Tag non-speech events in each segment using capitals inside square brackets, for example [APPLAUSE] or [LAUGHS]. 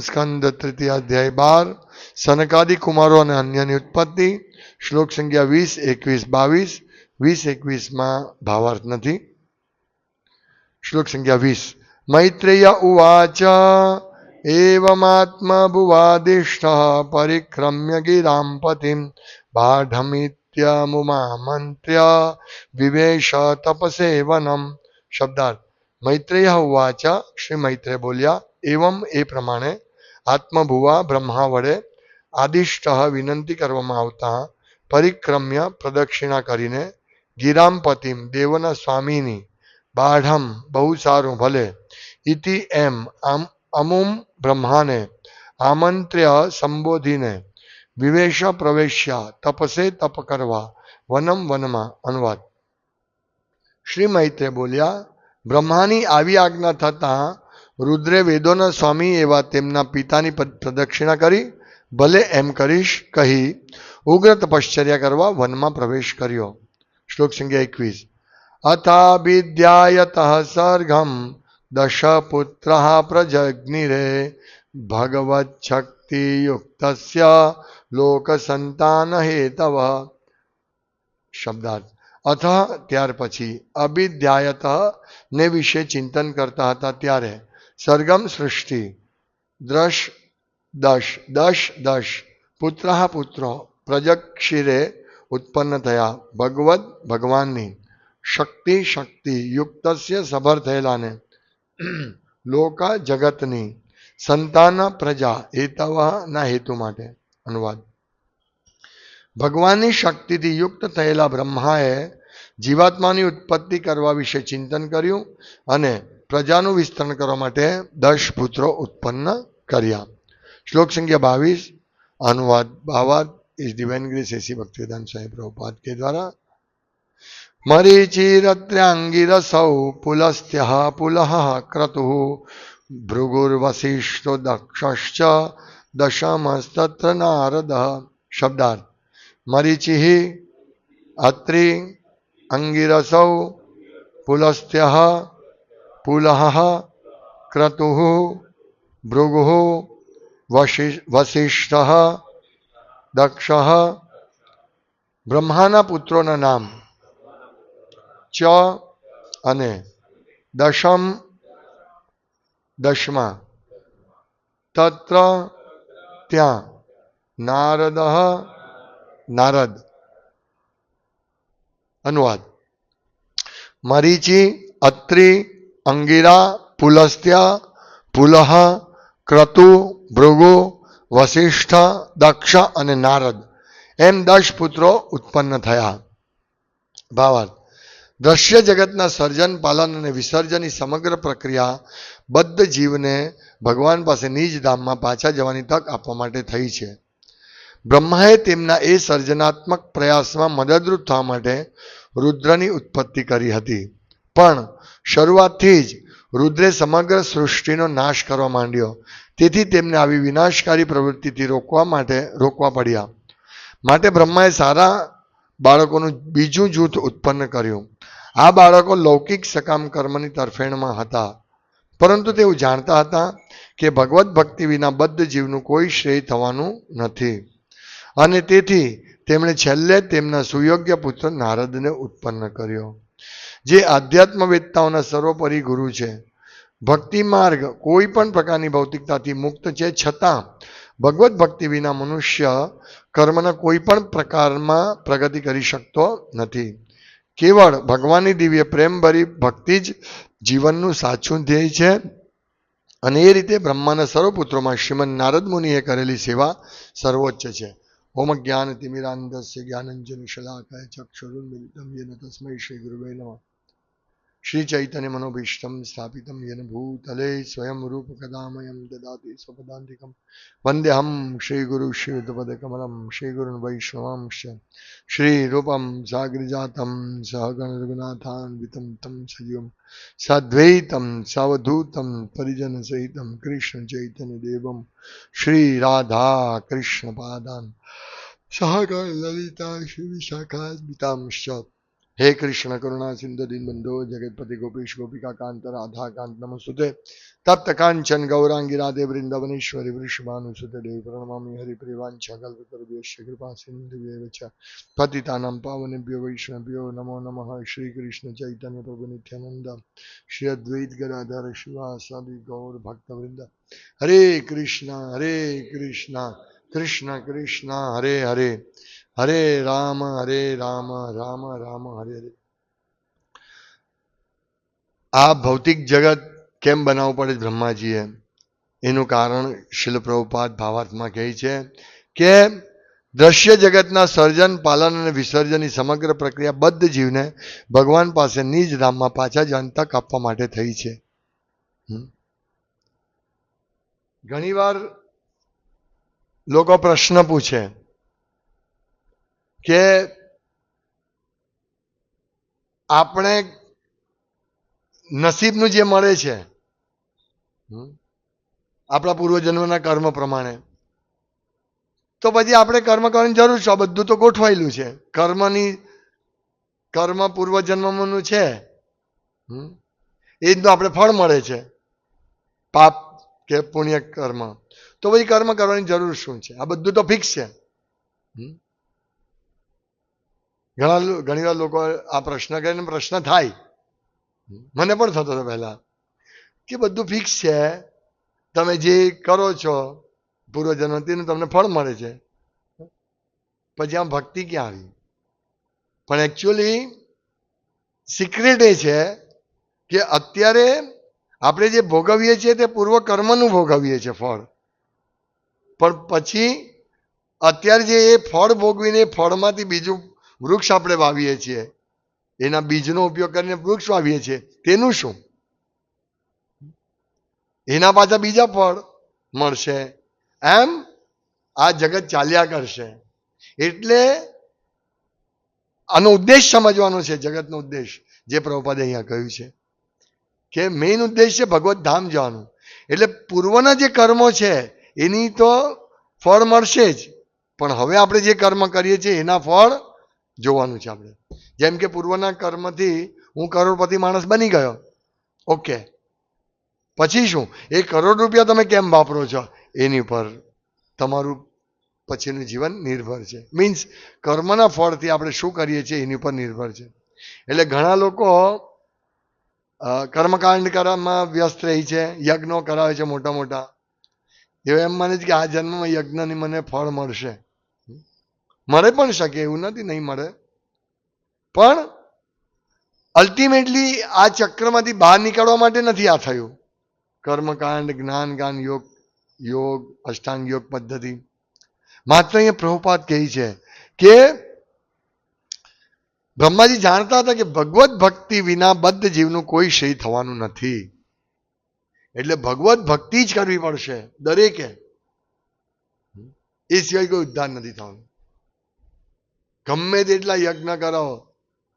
સ્કંદ તૃતીય અધ્યાય બાર, સનકાદિ કુમારો અને અન્યની ઉત્પત્તિ, શ્લોક સંખ્યા વીસ, એકવીસ, બાવીસ, વીસ, એકવીસમાં ભાવાર્થ નથી. શ્લોક સંખ્યા વીસ. મૈત્રેય ઉવાચ એવમાત્મભુવાદિષ્ટ પરિક્રમ્ય ગિરામ પતિમ બાઢમિત્યમુમામંત્ર્ય વિવેશ તપસેવનમ. શબ્દાર્થ. મૈત્રેય ઉવાચ, શ્રી મૈત્રે બોલ્યા, એવમ એ પ્રમાણે આત્મભુવા બ્રહ્મા વડે આદિષ્ટ વિનંતી કરવામાં આવતા પરિક્રમ્ય પ્રદક્ષિણા કરીને ગિરામપતિમ દેવના સ્વામીની બાઢમ બહુ સારું ભલે ઇતિ એમ અમુમ બ્રહ્માને આમંત્ર્ય સંબોધીને વિવેશ પ્રવેશ્યા તપસે તપ કરવા વનમ વનમાં અનુવાદ. શ્રી મૈત્રે બોલ્યા, બ્રહ્માની આવી આજ્ઞા થતાં રુદ્રે વેદોના સ્વામી એવા તેમના પિતાની પ્રદક્ષિણા કરી, ભલે એમ કરીશ, કહી, ઉગ્ર તપશ્ચર્યા કરવા વનમાં પ્રવેશ કર્યો. શ્લોક સંખ્યા એકવીસ. અથાભિધ્યાયત સર્ગમ દશ પુત્ર પ્રજગ્નિરે ભગવત શક્તિ યુક્ત લોક સંતાન હેતવ. શબ્દાર્થ. અથ ત્યાર પછી અભિધ્યાયત ને વિશે ચિંતન કરતા હતા ત્યારે સરગમ સૃષ્ટિ દ્રશ દશ દશ દશ પુત્ર પુત્રો પ્રજક્ષિરે ઉત્પન્ન થયા ભગવદ ભગવાનની શક્તિ શક્તિ યુક્તસ્ય સભર થયેલાને લોકા જગતની સંતાન પ્રજા હેતવના હેતુ માટે અનુવાદ ભગવાનની શક્તિથી યુક્ત થયેલા બ્રહ્માએ જીવાત્માની ઉત્પત્તિ કરવા વિશે ચિંતન કર્યું અને પ્રજાનું વિસ્તરણ કરવા માટે દશ પુત્રો ઉત્પન્ન કર્યા. શ્લોક સંખ્યા બાવીસ, અનુવાદ ભાવાર્થ his divine grace AC Bhaktivedanta Swami Prabhupada કે દ્વારા. મરીચિરત્ર્યાંગિરસૌ પુલસ્ત્ય પુલઃ ક્રતુ ભૃગુર્વસિષ્ઠો દક્ષશ્ચ દશમસ્તત્ર નારદ. શબ્દાર્થ મરીચિ અત્રિ અંગિરસૌ પુલસ્ત્ય પુલઃ ક્રતુ ભૃગુ વસિષ્ઠ દક્ષ બ્રહ્માના પુત્રોના નામ ચ અને દશમ દશમા તત્ર ત્યાં નારદ નારદ અનુવાદ મરીચી અત્રિ અંગિરા, પુલસ્ત્ય, પુલહ, ક્રતુ, ભૃગુ, વસિષ્ઠ, દક્ષ અને નારદ. એમ દશ પુત્રો ઉત્પન્ન થયા. ભાવાર્થ. દ્રશ્ય જગતના સર્જન, પાલન અને વિસર્જનની સમગ્ર પ્રક્રિયા બદ્ધ જીવને ભગવાન પાસે નિજ ધામમાં પાછા જવાની તક આપવા માટે થઈ છે. બ્રહ્માએ તેમના એ સર્જનાત્મક પ્રયાસમાં મદદરૂપ થવા માટે રુદ્રની ઉત્પત્તિ કરી હતી. પણ શરૂઆતથી જ રુદ્રે સમગ્ર સૃષ્ટિનો નાશ કરવા માંડ્યો. તેથી તેમને આવી વિનાશકારી પ્રવૃત્તિથી રોકવા માટે, રોકવા પડ્યા. માટે બ્રહ્માએ સારા બાળકોનું બીજું જૂથ ઉત્પન્ન કર્યું. આ બાળકો લૌકિક સકામ કર્મની તરફેણમાં હતા. પરંતુ તેઓ જાણતા હતા કે ભગવત ભક્તિ વિના બદ્ધ જીવનું કોઈ શ્રેય થવાનું નથી. અને તેથી તેમણે છેલ્લે તેમના સુયોગ્ય પુત્ર નારદને ઉત્પન્ન કર્યો. જે આધ્યાત્મવેદતાઓના સર્વોપરી ગુરુ છે. ભક્તિ માર્ગ કોઈ પણ પ્રકારની ભૌતિકતાથી મુક્ત છે, છતાં ભગવત ભક્તિ વિના મનુષ્ય કર્મના કોઈ પણ પ્રકારમાં પ્રગતિ કરી શકતો નથી. કેવળ ભગવાનની દિવ્ય પ્રેમભરી ભક્તિ જ જીવનનું સાચું ધ્યેય છે અને એ રીતે બ્રહ્માના સર્વપુત્રોમાં શ્રીમદ નારદ મુનિએ કરેલી સેવા સર્વોચ્ચ છે. ઓમ જ્ઞાન તિમિરાંધસ્ય જ્ઞાનંજન શલાકાય ચક્ષુરુન્મિલિતમ યેન તસ્મૈ શ્રી ગુરુવે નમઃ. શ્રી ચૈતન્ય મનોભીષ્ટમ સ્થાપિતમ યન ભૂતલે સ્વયં રૂપ કદામયમ દદાતિ સ્વપદાંતિકમ વંદ્યહમ શ્રીગુરુ ગુરુ શ્રીગુરુન વૈષ્ણવાંશ શ્રી રૂપમ સાગરજાતમ સહગણ રઘુનાથાન્વિતમ તમ સજીવમ સાદ્વૈતમ સાવધૂતમ પરિજન સહિતમ કૃષ્ણ ચૈતન્ય દેવમ શ્રી કૃષ્ણ પાદાન સહગણ લલિતા શ્રી વિશાખાન્વિતાંશ હે કૃષ્ણ કરુણા સિંધુ દીનબંધો જગતપતિ ગોપીશ ગોપિકા કાંત રાધા કાંત નમસ્તુતે. તપ્ત કાંચન ગૌરાંગી રાધે વૃંદાવનેશ્વરી વૃષભાનુસુતે. દેવી પ્રણમામી હરિપ્રિવાંછા કલ્પતરુભ્યશ્ચ કૃપા સિંધુભ્યેવ ચ પતિતાનાં પાવનેભ્યો વૈષ્ણવ્યો નમો નમઃ. શ્રી કૃષ્ણ ચૈતન્ય પ્રભુ નિત્યાનંદ. શ્રી અદ્વૈત ગદાધર શિવાસાદિ ગૌર ભક્તવૃંદ. હરે કૃષ્ણ હરે કૃષ્ણ કૃષ્ણ કૃષ્ણ, હરે હરે. હરે રામ હરે રામ રામ રામ, હરે હરે. આ ભૌતિક જગત કેમ બનાવવું પડે બ્રહ્માજીએ? એનું કારણ શિલ પ્રભુપાદ ભાવાર્થમાં કહે છે કે દ્રશ્ય જગતના સર્જન, પાલન અને વિસર્જનની સમગ્ર પ્રક્રિયા બદ્ધ જીવને ભગવાન પાસે નિજ ધામમાં પાછા જવાની તક આપવા માટે થઈ છે. ઘણીવાર લોકો પ્રશ્ન પૂછે કે આપણે નસીબનું જે મળે છે આપણા પૂર્વજન્મના કર્મ પ્રમાણે. તો પછી આપણે કર્મ કરવાની જરૂર છે બધું તો ગોઠવાયેલું છે. કર્મની, કર્મ પૂર્વજન્મનું છે એ જ આપણે ફળ મળે છે. પાપ કે પુણ્ય કર્મ તો પછી કર્મ કરવાની જરૂર શું છે? આ બધું તો ફિક્સ છે. ઘણા ઘણીવાર લોકો આ પ્રશ્ન કરીને પ્રશ્ન થાય. મને પણ થતો હતો પહેલા. કે બધું ફિક્સ છે. તમે જે કરો છો, પૂર્વજન્મ તેનું તમને ફળ મળે છે. પછી આમ ભક્તિ ક્યાં આવી? પણ એકચ્યુઅલી સિક્રેટ એ છે કે અત્યારે આપણે જે ભોગવીએ છીએ તે પૂર્વ કર્મનું ભોગવીએ છીએ ફળ. પણ પછી અત્યારે જે એ ફળ ભોગવીને ફળમાંથી બીજું વૃક્ષ આપણે વાવીએ છીએ. એના બીજનો ઉપયોગ કરીને વૃક્ષ વાવીએ છીએ. તેનું શું? એના પાછા બીજા ફળ મળશે. એમ આ જગત ચાલ્યા કરશે. એટલે આનો ઉદ્દેશ સમજવાનો છે, જગતનો ઉદ્દેશ, જે પ્રભુપાદે અહીંયા કહ્યું છે. કે મેઇન ઉદ્દેશ છે ભગવત ધામ જવાનું. એટલે પૂર્વના જે કર્મો છે, એની તો ફળ મળશે જ. પણ હવે આપણે જે કર્મ કરીએ છીએ, એના ફળ જોવાનું છે આપણે. જેમ કે પૂર્વના કર્મથી હું કરોડપતિ માણસ બની ગયો. ઓકે પછી શું? એ કરોડ રૂપિયા તમે કેમ વાપરો છો? એની ઉપર તમારું પછીનું જીવન નિર્ભર છે. મીન્સ કર્મના ફળથી આપણે શું કરીએ છીએ એની ઉપર નિર્ભર છે. એટલે ઘણા લોકો કર્મકાંડ કરવામાં વ્યસ્ત રહી છે, યજ્ઞો કરાવે છે મોટા મોટા. એવું એમ માને છે કે આ જન્મમાં યજ્ઞની મને ફળ મળશે. મળે પણ શકે એવું નથી, નહીં મળે પણ અલ્ટિમેટલી આ ચક્રમાંથી બહાર નીકળવા માટે નથી આ થયું. કર્મકાંડ જ્ઞાનકાંડ યોગ યોગ, અષ્ટાંગ યોગ પદ્ધતિ. માત્ર અહીંયા પ્રભુપાત કહે છે કે બ્રહ્માજી જાણતા હતા કે ભગવત ભક્તિ વિના બદ્ધ જીવનું કોઈ શય થવાનું નથી. એટલે ભગવત ભક્તિ જ કરવી પડશે દરેકે. એ સિવાય કોઈ ઉદ્ધાર નથી થવાનું. ગમે તેટલા યજ્ઞ કરો.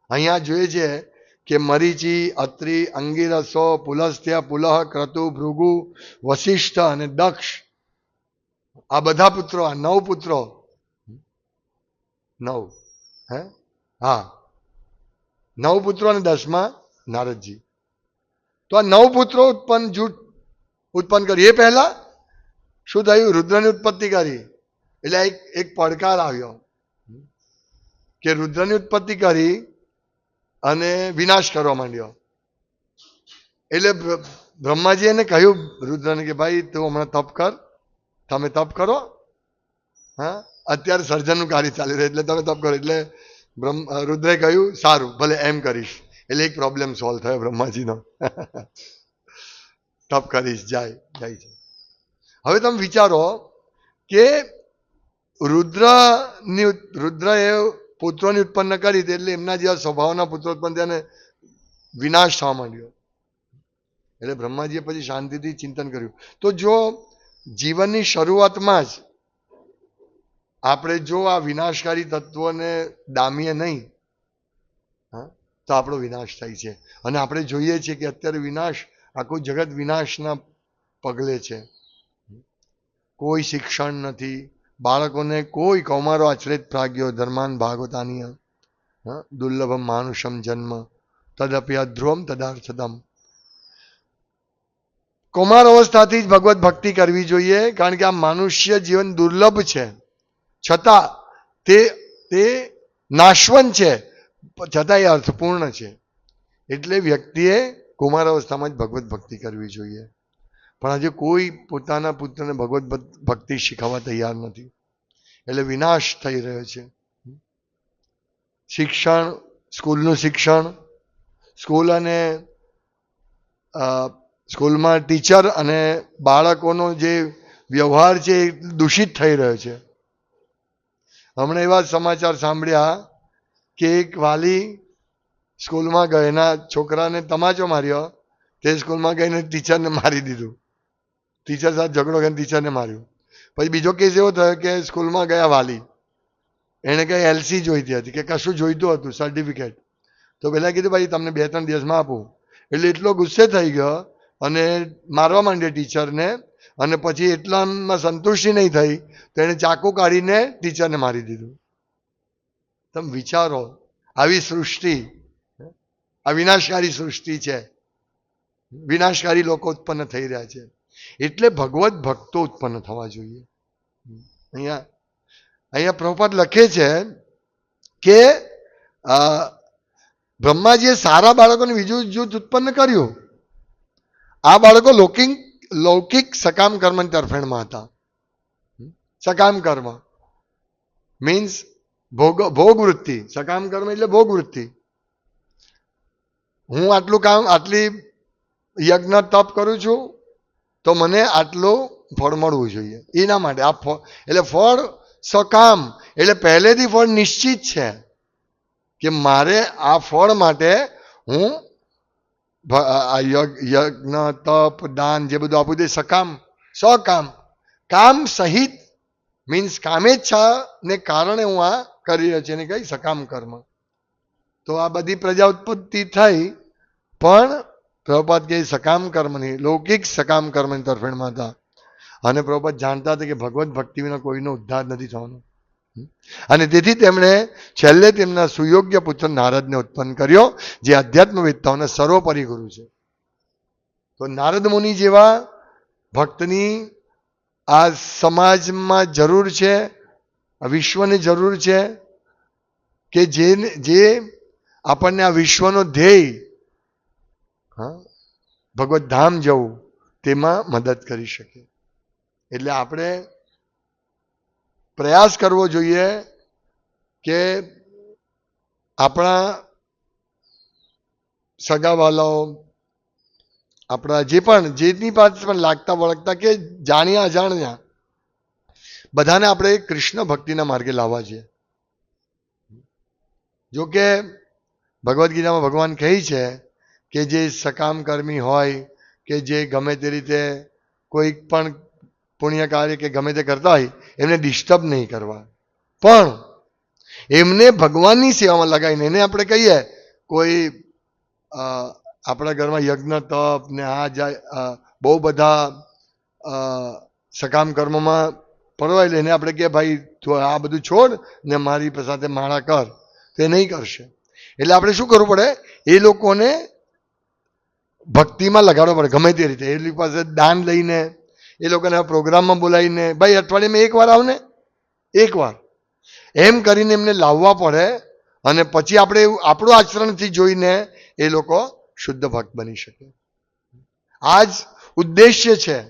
અહીંયા જોઈએ છે કે મરીચી, અત્રિ, અંગીરસો પુલસ્થ્ય પુલહ, ક્રતુ, ભૃગુ, વશિષ્ઠ અને દક્ષ. આ બધા પુત્રો, આ નવ પુત્રો. નવ. હે? હા. નવ પુત્રો અને દસમાં નારદજી. તો આ નવ પુત્રો ઉત્પન્ન જૂઠ ઉત્પન્ન કરી એ પહેલા શું થયું? રુદ્રની ઉત્પત્તિ કરી. એટલે એક એક પડકાર આવ્યો. કે રુદ્રની ઉત્પત્તિ કરી અને વિનાશ કરવા માંડ્યો. એટલે બ્ર- બ્રહ્માજી એને કહ્યું, રુદ્રને કે ભાઈ, તું હમણાં તપ કર, તમે તપ કરો, હા? અત્યારે સર્જનનું કાર્ય ચાલી રહ્યું એટલે તમે તપ કરો. એટલે બ્રહ્મ રુદ્રે કહ્યું, સારું, ભલે એમ કરીશ. એટલે એક પ્રોબ્લેમ સોલ્વ થયો બ્રહ્માજીનો. [LAUGHS] તપ કરીશ, જાય જાય છે. હવે તમે વિચારો કે રુદ્રની રુદ્ર રુદ્રએ પુત્રોની ઉત્પન્ન કરી હતી એટલે એમના જેવા સ્વભાવના પુત્રો ઉત્પન્ન થયા વિનાશ થવા માંડ્યો. એટલે બ્રહ્માજીએ પછી શાંતિથી ચિંતન કર્યું. તો જો જીવનની શરૂઆતમાં જ આપણે જો આ વિનાશકારી તત્વોને દામીએ નહીં તો આપણો વિનાશ થાય છે. અને આપણે જોઈએ છીએ કે અત્યારે વિનાશ, આખું જગત વિનાશના પગલે છે. કોઈ શિક્ષણ નથી બાળકોને કોઈ કૌમારો આચરિત પ્રાગ્યો ધર્માન ભાગવતાનીય દુર્લભમ માનુષમ જન્મ, તદપી અધ્રુવમ તદાર્થદમ કુમાર અવસ્થાથી જ ભગવત ભક્તિ કરવી જોઈએ, કારણ કે આ મનુષ્ય જીવન દુર્લભ છે. છતાં તે તે નાશવંત છે, છતાં એ અર્થપૂર્ણ છે. એટલે વ્યક્તિએ કુમાર અવસ્થામાં જ ભગવત ભક્તિ કરવી જોઈએ. પણ આજે કોઈ પોતાના પુત્રને ભગવત ભક્તિ શીખવવા તૈયાર નથી. એટલે વિનાશ થઈ રહ્યો છે. શિક્ષણ, સ્કૂલનું શિક્ષણ, સ્કૂલ અને સ્કૂલમાં ટીચર અને બાળકોનો જે વ્યવહાર છે એ દૂષિત થઈ રહ્યો છે. હમણાં એવા સમાચાર સાંભળ્યા કે એક વાલી સ્કૂલમાં ગયેલા છોકરાને તમાચો માર્યો. તે સ્કૂલમાં ગઈને ટીચરને મારી દીધું. ટીચર સાથે ઝઘડો કરીને ટીચરને માર્યું. પછી બીજો કેસ એવો થયો કે સ્કૂલમાં ગયા વાલી. એણે કંઈ એલસી જોઈતી હતી, કે કશું જોઈતું હતું સર્ટિફિકેટ તો પહેલાં કીધું, ભાઈ, તમને બે ત્રણ દિવસમાં આપું. એટલે એટલો ગુસ્સે થઈ ગયો અને મારવા માંડ્યો ટીચરને અને પછી એટલામાં સંતુષ્ટિ નહીં થઈ, તો એણે ચાકુ કાઢીને ટીચરને મારી દીધું. તમે વિચારો, આવી સૃષ્ટિ, આ વિનાશકારી સૃષ્ટિ છે. વિનાશકારી લોકો ઉત્પન્ન થઈ રહ્યા છે. એટલે ભગવત ભક્તો ઉત્પન્ન થવા જોઈએ. અહીંયા અહીંયા પ્રભુપાદ લખે છે કે બ્રહ્માજીએ સારા બાળકોને બીજું જૂથ ઉત્પન્ન કર્યું. આ બાળકો લૌકિક લૌકિક સકામ કર્મની તરફેણમાં હતા. સકામ કર્મ. મીન્સ ભોગ, ભોગવૃત્તિ. સકામ કર્મ એટલે ભોગવૃત્તિ. હું આટલું કામ, આટલી યજ્ઞ તપ કરું છું તો મને આટલું ફળ મળવું જોઈએ. એના માટે આ ફળ, એટલે ફળ સકામ. એટલે પહેલેથી ફળ નિશ્ચિત છે કે મારે આ ફળ માટે હું યજ્ઞ, તપ, દાન જે બધું આપું તે સકામ સકામ. કામ સહિત મીન્સ કામેચ્છાને કારણે હું આ કરી રહ્યો છું, એને કઈ સકામ કર્મ. તો આ બધી પ્રજા ઉત્પત્તિ થઈ, પણ પ્રભુપાદ કે સકામ કર્મની, લૌકિક સકામ કર્મની તરફેણમાં હતા અને પ્રભુપાદ જાણતા હતા કે ભગવત ભક્તિ વિના કોઈનો ઉદ્ધાર નથી થવાનો. અને તેથી તેમણે છેલ્લે તેમના સુયોગ્ય પુત્ર નારદને ઉત્પન્ન કર્યો, જે અધ્યાત્મવેદતાઓના સર્વોપરી ગુરુ છે. તો નારદ મુનિ જેવા ભક્તની આ સમાજમાં જરૂર છે વિશ્વની જરૂર છે, કે જે જે આપણને આ વિશ્વનો ધ્યેય હા? ભગવત ધામ જવું, તેમાં મદદ કરી શકે. એટલે આપણે પ્રયાસ કરવો જોઈએ કે આપણા સગાવાલાઓ, આપણા જે પણ જેની પાસે પણ લાગતા વળગતા કે જાણ્યા અજાણ્યા, બધાને આપણે કૃષ્ણ ભક્તિના માર્ગે લાવવા જોઈએ. જો કે ભગવદ્ ગીતામાં ભગવાન કહે છે કે જે સકામ કર્મી હોય, કે જે ગમે તે રીતે કોઈ પણ પુણ્ય કાર્ય કે ગમે તે કરતા હોય, એમને ડિસ્ટર્બ નહીં કરવા. પણ એમને ભગવાનની સેવામાં લગાવીને, એને આપણે કહીએ, કોઈ આપણા ઘરમાં યજ્ઞ, તપ ને આ જાય બહુ બધા સકામ કર્મોમાં પરવાય એને આપણે કે ભાઈ, તું આ બધું છોડ ને મારી સાથે માળા કર. તે નહીં કરશે. એટલે આપણે શું કરવું પડે? એ લોકોને ભક્તિમાં લગાડવો પડે, ગમે તે રીતે. એની પાસે દાન લઈને, એ લોકોને પ્રોગ્રામમાં બોલાવીને, ભાઈ, અઠવાડિયામાં એક વાર આવને એકવાર એમ કરીને એમને લાવવા પડે અને પછી આપણે આપણું આચરણથી જોઈને એ લોકો શુદ્ધ ભક્ત બની શકે. આ જ ઉદ્દેશ્ય છે.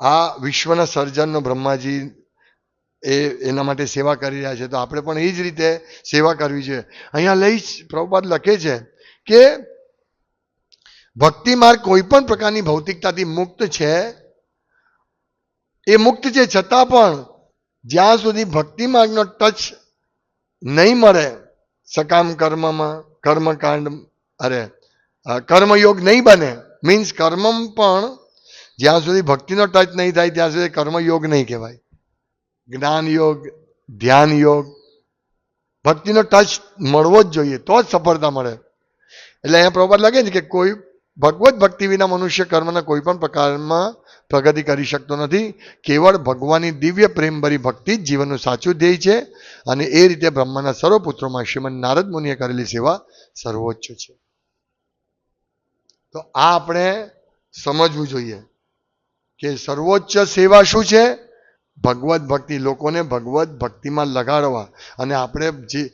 આ વિશ્વના સર્જનનો બ્રહ્માજી એ, એના માટે સેવા કરી રહ્યા છે. તો આપણે પણ એ જ રીતે સેવા કરવી છે. અહીંયા લઈ પ્રભુપાદ લખે છે કે ભક્તિ માર્ગ કોઈ પણ પ્રકારની ભૌતિકતાથી મુક્ત છે એ મુક્ત છે છતાં પણ જ્યાં સુધી ભક્તિ માર્ગનો ટચ નહીં મળે સકામ કર્મમાં કર્મકાંડ અરે અ, કર્મયોગ નહીં બને મીન્સ કર્મ પણ જ્યાં સુધી ભક્તિનો ટચ નહીં થાય ત્યાં સુધી કર્મયોગ નહીં કહેવાય. જ્ઞાન યોગ ધ્યાન યોગ ભક્તિનો ટચ મળવો જ જોઈએ તો જ સફળતા મળે. એટલે અહીંયા પ્રભુપાદ લાગે છે કે કોઈ ભગવત ભક્તિ વિના મનુષ્ય કર્મના કોઈ પણ પ્રકારમાં પ્રગતિ કરી શકતો નથી. કેવળ ભગવાનની દિવ્ય પ્રેમભરી ભક્તિ જ જીવનનું સાચું ધ્યેય છે અને એ રીતે બ્રહ્માના સર્વપુત્રોમાં શ્રીમદ નારદ મુનિએ કરેલી સેવા સર્વોચ્ચ છે. તો આ આપણે સમજવું જોઈએ કે સર્વોચ્ચ સેવા શું છે? ભગવત ભક્તિ, લોકોને ભગવત ભક્તિમાં લગાડવા. અને આપણે જે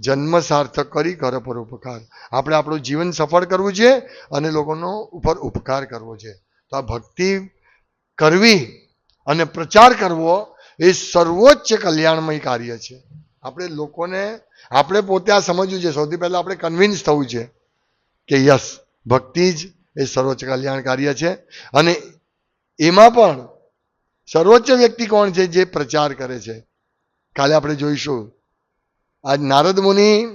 જન્મ સાર્થક કરી કર પર ઉપકાર. આપણે આપણું જીવન સફળ કરવું છે અને લોકોનો ઉપર ઉપકાર કરવો છે. તો આ ભક્તિ કરવી અને પ્રચાર કરવો એ સર્વોચ્ચ કલ્યાણમય કાર્ય છે. આપણે લોકોને, આપણે પોતે આ સમજવું છે. સૌથી પહેલાં આપણે કન્વિન્સ થવું છે કે યસ, ભક્તિ જ એ સર્વોચ્ચ કલ્યાણ કાર્ય છે. અને એમાં પણ સર્વોચ્ચ વ્યક્તિ કોણ છે જે પ્રચાર કરે છે? કાલે આપણે જોઈશું આજ નારદ મુનિ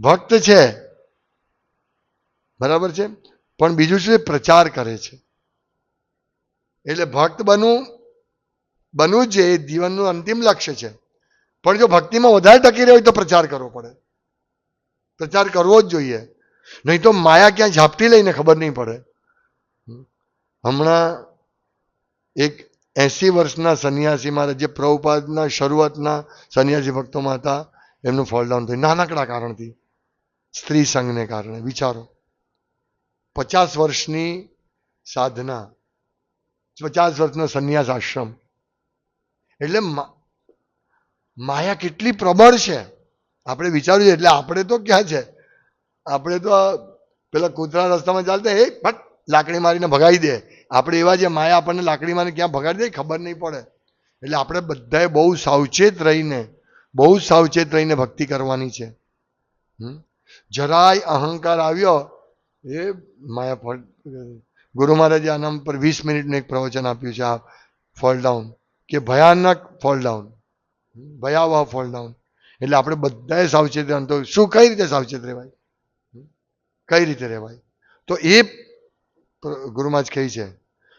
ભક્ત છે. બરાબર છે? પણ બીજું શું પ્રચાર કરે છે. એટલે ભક્ત બનવું બનવું જ એ જીવનનું અંતિમ લક્ષ્ય છે. પણ જો ભક્તિમાં વધારે ટકી રહ્યો હોય તો પ્રચાર કરવો પડે. પ્રચાર કરવો જ જોઈએ. નહીં તો માયા ક્યાં ઝાપટી લઈને ખબર નહીં પડે. હમણાં એક એસી વર્ષના સન્યાસી મારા જે પ્રભુપાદના શરૂઆતના સન્યાસી ભક્તોમાં હતા એમનું ફોલ ડાઉન થયું. નાનકડા કારણથી. સ્ત્રી સંઘને કારણે. વિચારો. પચાસ વર્ષની સાધના. પચાસ વર્ષનો સંન્યાસ આશ્રમ. એટલે માયા કેટલી પ્રબળ છે. આપણે વિચાર્યું એટલે આપણે તો ક્યાં છે? આપણે તો પેલા કૂતરા રસ્તામાં ચાલતા, એ ફટ લાકડી મારીને ભગાવી દે. આપણે એવા જે માયા આપણને લાકડી મારીને ક્યાં ભગાડી દે ખબર નહીં પડે. એટલે આપણે બધાએ બહુ સાવચેત રહીને બહુ જ સાવચેત રહીને ભક્તિ કરવાની છે? જરાય અહંકાર આવ્યો એ માયા ફળ, ગુરુ મહારાજે આના પર વીસ મિનિટનું એક પ્રવચન આપ્યું છે, આ ફોલ ડાઉન કે ભયાનક ફોલ ડાઉન ભયાવહ ફોલ ડાઉન એટલે આપણે બધાએ સાવચેત રહેવાનું. તો શું, કઈ રીતે સાવચેત રહેવાય? કઈ રીતે રહેવાય? તો એ ગુરુમાં જ કહે છે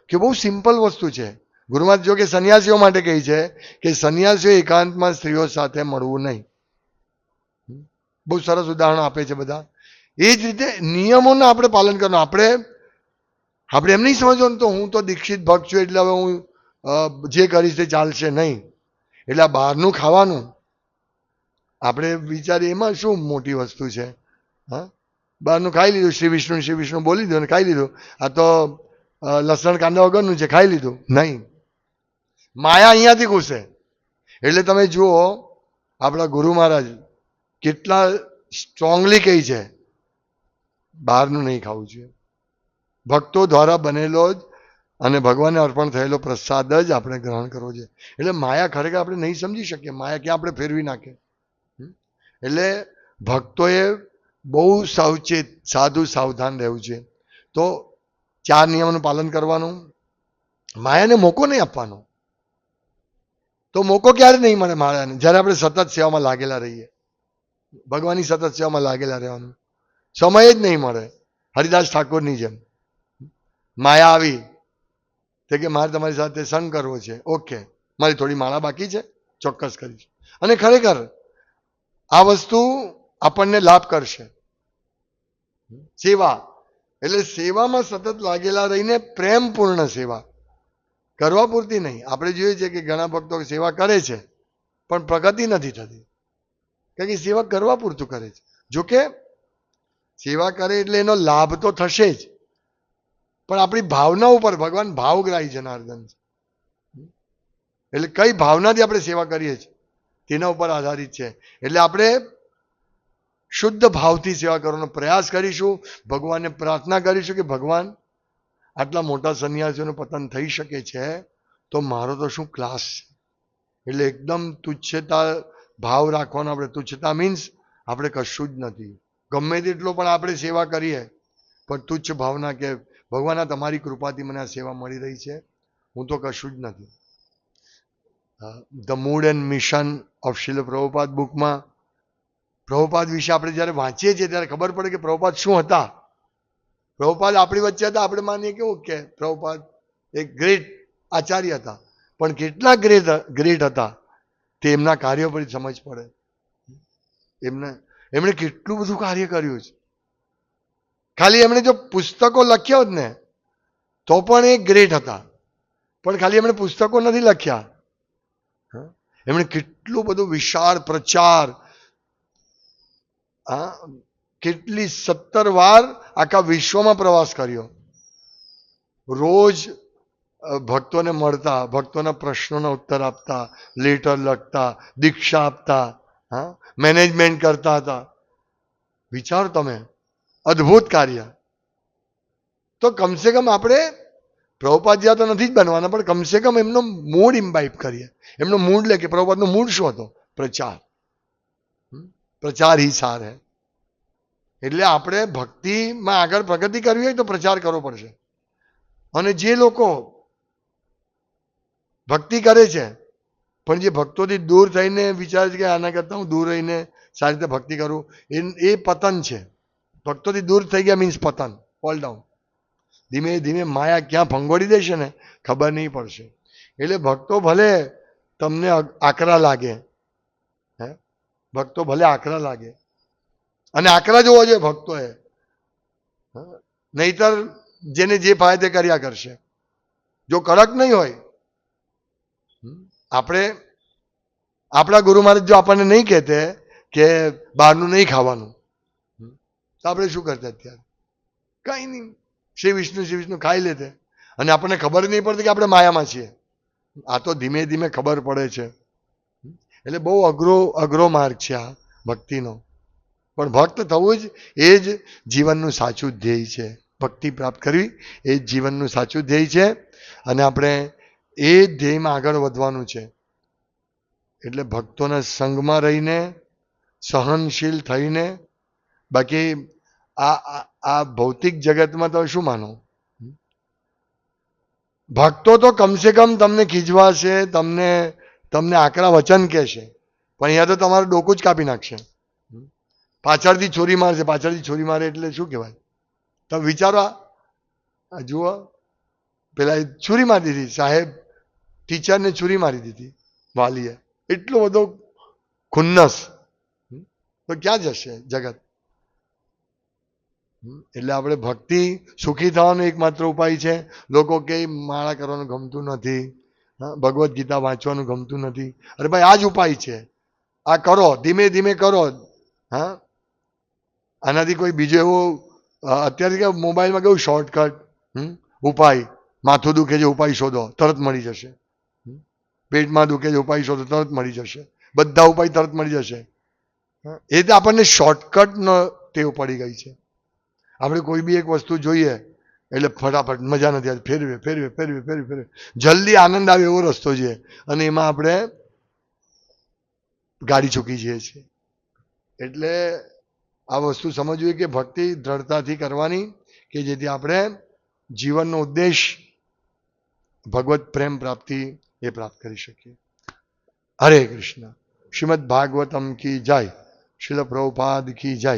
કે બહુ સિમ્પલ વસ્તુ છે. ગુરુમાજ જો કે સંન્યાસીઓ માટે કહે છે કે સંન્યાસીઓ એકાંતમાં સ્ત્રીઓ સાથે મળવું નહીં. બહુ સરસ ઉદાહરણ આપે છે બધા. એ જ રીતે નિયમોનું આપણે પાલન કરવાનું. આપણે આપણે એમ નહીં સમજવાનું તો હું તો દીક્ષિત ભક્ત છું એટલે હવે હું જે કરીશ તે ચાલશે નહીં. એટલે બહારનું ખાવાનું. આપણે વિચારીએ એમાં શું મોટી વસ્તુ છે? હા? બહારનું ખાઈ લીધું, શ્રી વિષ્ણુ શ્રી વિષ્ણુ બોલી દીધું અને ખાઈ લીધું. આ તો લસણ કાંદા વગરનું છે, ખાઈ લીધું. નહીં. માયા અહીંયાથી ઘૂસે એટલે તમે જુઓ, આપણા ગુરુ મહારાજ કેટલા સ્ટ્રોંગલી કહી છે, બહારનું નહીં ખાવું જોઈએ. ભક્તો દ્વારા બનેલો જ અને ભગવાનને અર્પણ થયેલો પ્રસાદ જ આપણે ગ્રહણ કરવો જોઈએ. એટલે માયા ખરેખર આપણે નહીં સમજી શકીએ. માયા ક્યાં આપણે ફેરવી નાખે? એટલે ભક્તોએ બહુ સાવચેત, સાધુ સાવધાન રહેવું છે તો ચાર નિયમોનું પાલન કરવાનું. માયાને મોકો નહીં આપવાનો. તો મોકો ક્યારે નહીં મળે માયાને જ્યારે આપણે સતત સેવામાં લાગેલા રહીએ. ભગવાનની સતત સેવામાં લાગેલા રહેવાનું. સમય જ નહીં મળે. હરિદાસ ઠાકોરની જેમ. માયા આવી. તે કે મારે તમારી સાથે સંગ કરવો છે. ઓકે. મારી થોડી માળા બાકી છે. ચોક્કસ કરીશ અને ખરેખર, આ વસ્તુ આપણને લાભ કરશે. સેવા. એટલે સેવામાં સતત લાગેલા રહીને પ્રેમપૂર્ણ સેવા. કરવા પૂરતી નહીં. આપણે જોઈએ છીએ કે ઘણા ભક્તો સેવા કરે છે, પણ પ્રગતિ નથી થતી. કારણ કે સેવા કરવા પૂરતું કરે છે. જોકે સેવા કરે એટલે એનો લાભ તો થશે જ. પણ આપણી ભાવના ઉપર ભગવાન ભાવગ્રાહી જનાર્દન છે એટલે કઈ ભાવનાથી આપણે સેવા કરીએ છીએ? તેના ઉપર આધારિત છે. એટલે આપણે શુદ્ધ ભાવથી સેવા કરવાનો પ્રયાસ કરીશું. ભગવાનને પ્રાર્થના કરીશું કે ભગવાન આટલા મોટા સંન્યાસીઓનું પતન થઈ શકે છે, તો મારો તો શું ક્લાસ છે? એટલે એકદમ તુચ્છતા ભાવ રાખવાનો આપણે, તુચ્છતા મીન્સ આપણે કશું જ નથી. ગમે તેટલો પણ આપણે સેવા કરીએ, પણ તુચ્છ ભાવના કે ભગવાન તમારી કૃપાથી મને આ સેવા મળી રહી છે, હું તો કશું જ નથી. The mood and mission of Srila Prabhupada બુકમાં પ્રભુપાદ વિશે આપણે જ્યારે વાંચીએ છીએ, ત્યારે ખબર પડે કે પ્રભુપાદ શું હતા. પ્રભુપાદ આપણી વચ્ચે હતા, આપણે માનીએ કેવું કે પ્રભુપાદ એક ગ્રેટ આચાર્ય હતા. પણ કેટલા ગ્રેટ ગ્રેટ હતા તે એમના કાર્યો પર સમજ પડે. એમને, એમણે કેટલું બધું કાર્ય કર્યું છે. ખાલી એમણે જો પુસ્તકો લખ્યા હોત ને, તો પણ એ ગ્રેટ હતા. પણ ખાલી એમણે પુસ્તકો નથી લખ્યા? એમણે કેટલું બધું વિશાળ પ્રચાર, હા કેટલી સત્તર વાર આખા વિશ્વમાં પ્રવાસ કર્યો. રોજ અ, ભક્તોને મળતા ભક્તોના પ્રશ્નોના ઉત્તર આપતા લેટર લખતા દીક્ષા આપતા હા મેનેજમેન્ટ કરતા હતા. વિચારો તમે અદ્ભુત કાર્ય. તો કમસે કમ આપણે પ્રભુપાદ જેવા તો નથી જ બનવાના પણ કમસે કમ એમનો મૂડ ઇમ્બાઇબ કરીએ. એમનો મૂડ લે કે પ્રભુપાદનો મૂડ શું હતો? પ્રચાર. હમ? પ્રચાર હી સાર હે. એટલે આપણે ભક્તિમાં આગળ પ્રગતિ કરવી હોય તો પ્રચાર કરવો પડશે. અને જે લોકો ભક્તિ કરે છે, પણ જે ભક્તોથી દૂર થઈને વિચારે છે કે આના કરતાં હું દૂર રહીને સારી રીતે ભક્તિ કરું, એ એ પતન છે. ભક્તોથી દૂર થઈ ગયા મીન્સ પતન ફોલ ડાઉન ધીમે ધીમે માયા ક્યાં ભંગોળી દેશે ને, ખબર નહીં પડશે. એટલે ભક્તો ભલે તમને આકરા લાગે, હે? ભક્તો ભલે આકરા લાગે અને આકરા જોવો જોઈએ ભક્તોએ? નહીતર જેને જે ફાયદે કર્યા કરશે. જો કડક નહીં હોય આપણે, આપણા ગુરુ મહારાજ જો આપણને નહીં કહેતે કે બહારનું નહીં ખાવાનું તો આપણે શું કરતા અત્યારે? કંઈ નહીં. શ્રી વિષ્ણુ શ્રી વિષ્ણુ ખાઈ લેતે. અને આપણને ખબર નહીં પડતી કે આપણે માયામાં છીએ. આ તો ધીમે ધીમે ખબર પડે છે. એટલે બહુ અઘરો અઘરો માર્ગ છે આ ભક્તિનો. પણ ભક્ત થવું જ એ જ જીવનનું સાચું ધ્યેય છે. ભક્તિ પ્રાપ્ત કરવી એ જ જીવનનું સાચું ધ્યેય છે અને આપણે એ ધ્યેયમાં આગળ વધવાનું છે. એટલે ભક્તોના સંગમાં રહીને, સહનશીલ થઈને, બાકી આ, આ- ભૌતિક જગતમાં તો શું માનો? ભક્તો તો કમસે કમ તમને ખીજવાશે, તમને તમને આકરા વચન કહેશે, પણ અહીંયા તો તમારું ડોકું જ કાપી નાખશે. પાછળથી છોરી મારશે, પાછળથી છોરી મારે એટલે શું કહેવાય? તમે વિચારો આ. જુઓ. પેલા છુરી મારી દીધી. સાહેબ, ટીચરને છુરી મારી દીધી, વાલીએ. એટલો બધો ખુન્નસ. તો ક્યાં જશે જગત? એટલે આપણે ભક્તિ સુખી થવાનો એકમાત્ર ઉપાય છે. લોકો કે માળા કરવાનું ગમતું નથી. ભગવદ્ ગીતા વાંચવાનું ગમતું નથી. અરે ભાઈ, આ જ ઉપાય છે. આ કરો, ધીમે ધીમે કરો. હા? આનાથી કોઈ બીજો એવો અત્યારે કે મોબાઈલમાં કેવું શોર્ટકટ ઉપાય, માથું દુખે છે ઉપાય શોધો, તરત મળી જશે. પેટમાં દુખે છે ઉપાય શોધો, તરત મળી જશે. બધા ઉપાય તરત મળી જશે. એ તો આપણને શોર્ટકટનો ટેવ પડી ગઈ છે. આપણે કોઈ બી એક વસ્તુ જોઈએ, એટલે ફટાફટ મજા નથી આવતી ફેરવે ફેરવે ફેરવે ફેરવે ફેરવે જલ્દી આનંદ આવે એવો રસ્તો છે, અને એમાં આપણે ગાડી ચૂકી જઈએ છીએ. એટલે આ વસ્તુ સમજવી કે ભક્તિ દ્રઢતાથી કરવાની કે જેથી આપણે જીવનનો ઉદ્દેશ ભગવત પ્રેમ પ્રાપ્તિ એ પ્રાપ્ત કરી શકીએ. હરે કૃષ્ણ. શ્રીમદ ભાગવતમ કી જય. શિલ પ્રભુપાદ કી જય.